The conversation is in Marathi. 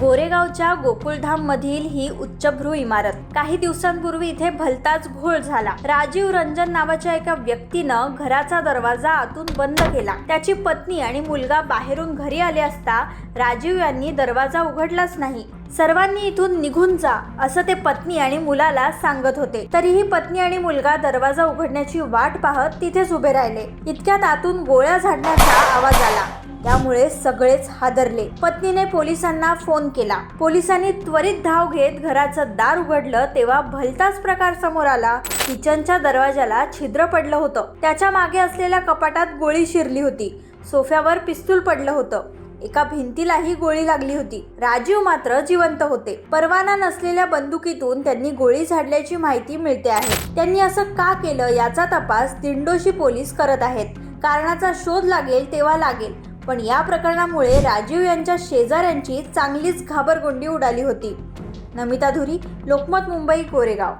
गोरेगावच्या गोकुळधाम मधील ही उच्चभ्रू इमारत. काही दिवसांपूर्वी इथे भलताच घोळ झाला. राजीव रंजन नावाच्या एका व्यक्तीनं घराचा दरवाजा आतून बंद केला. त्याची पत्नी आणि मुलगा बाहेरून घरी आले असता राजीव यांनी दरवाजा उघडलाच नाही. सर्वांनी इथून निघून जा असं ते पत्नी आणि मुलाला सांगत होते. तरीही पत्नी आणि मुलगा दरवाजा उघडण्याची वाट पाहत तिथेच उभे राहिले. इतक्यात आतून गोळ्या झाडण्याचा आवाज आला. त्यामुळे सगळेच हादरले. पत्नीने पोलिसांना फोन केला. पोलिसांनी त्वरित धाव घेत घराचं दार उघडलं तेव्हा भलताच प्रकार समोर आला. किचनच्या दरवाजाला छिद्र पडलं होतं. त्याच्यामागे असलेल्या कपाटात गोळी शिरली होती. सोफ्यावर पिस्तूल पडलं होतं. एका भिंतीलाही गोळी लागली होती. राजीव मात्र जिवंत होते. परवाना नसलेल्या बंदुकीतून त्यांनी गोळी झाडल्याची माहिती मिळते आहे. त्यांनी असं का केलं याचा तपास दिंडोशी पोलीस करत आहेत. कारणाचा शोध लागेल तेव्हा लागेल. पण या प्रकरणामुळे राजीव यांच्या शेजाऱ्यांची चांगलीच घाबरगुंडी उडाली होती. नमिता धुरी लोकमत मुंबई कोरेगाव.